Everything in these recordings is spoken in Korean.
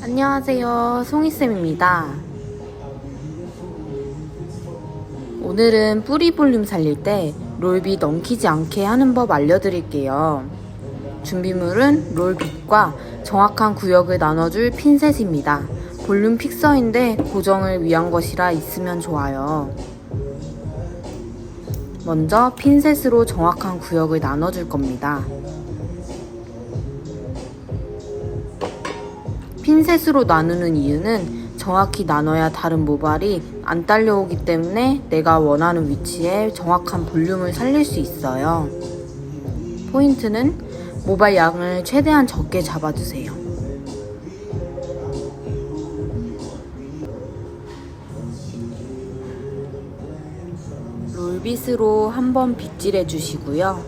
안녕하세요. 송이쌤입니다. 오늘은 뿌리 볼륨 살릴 때 롤빗 넘기지 않게 하는 법 알려드릴게요. 준비물은 롤빗과 정확한 구역을 나눠줄 핀셋입니다. 볼륨 픽서인데 고정을 위한 것이라 있으면 좋아요. 먼저 핀셋으로 정확한 구역을 나눠줄 겁니다. 핀셋으로 나누는 이유는 정확히 나눠야 다른 모발이 안 딸려오기 때문에 내가 원하는 위치에 정확한 볼륨을 살릴 수 있어요. 포인트는 모발 양을 최대한 적게 잡아주세요. 롤빗으로 한번 빗질해 주시고요.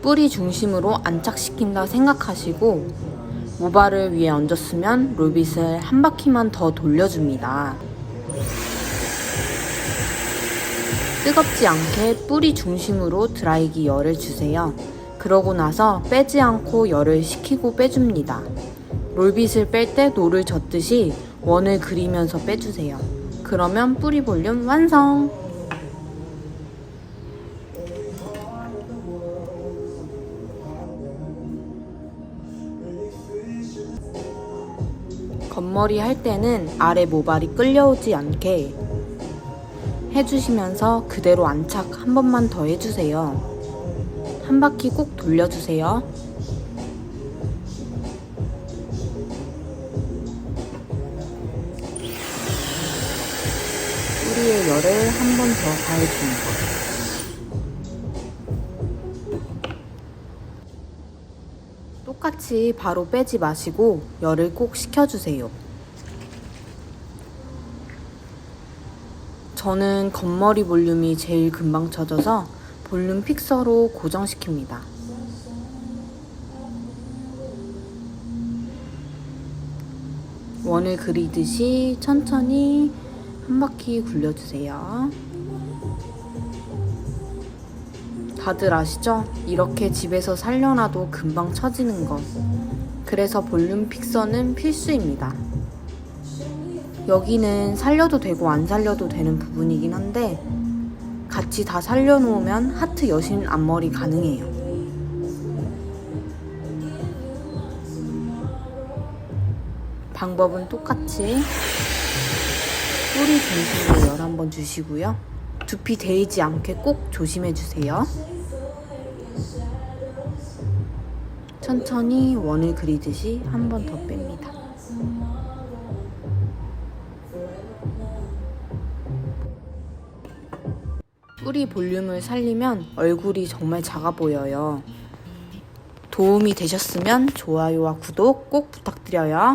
뿌리 중심으로 안착시킨다 생각하시고 모발을 위에 얹었으면 롤빗을 한 바퀴만 더 돌려줍니다. 뜨겁지 않게 뿌리 중심으로 드라이기 열을 주세요. 그러고 나서 빼지 않고 열을 식히고 빼줍니다. 롤빗을 뺄 때 노를 젓듯이 원을 그리면서 빼주세요. 그러면 뿌리 볼륨 완성! 겉머리 할 때는 아래 모발이 끌려오지 않게 해주시면서 그대로 안착 한 번만 더 해주세요. 한 바퀴 꼭 돌려주세요. 뿌리의 열을 한 번 더 가해줍니다. 똑같이 바로 빼지 마시고 열을 꼭 식혀주세요. 저는 겉머리 볼륨이 제일 금방 쳐져서 볼륨 픽서로 고정시킵니다. 원을 그리듯이 천천히 한 바퀴 굴려주세요. 다들 아시죠? 이렇게 집에서 살려놔도 금방 처지는 것. 그래서 볼륨 픽서는 필수입니다. 여기는 살려도 되고 안 살려도 되는 부분이긴 한데 같이 다 살려놓으면 하트 여신 앞머리 가능해요. 방법은 똑같이 뿌리 중심으로 열 한번 주시고요. 두피 데이지 않게 꼭 조심해 주세요. 천천히 원을 그리듯이 한 번 더 뺍니다. 뿌리 볼륨을 살리면 얼굴이 정말 작아 보여요. 도움이 되셨으면 좋아요와 구독 꼭 부탁드려요.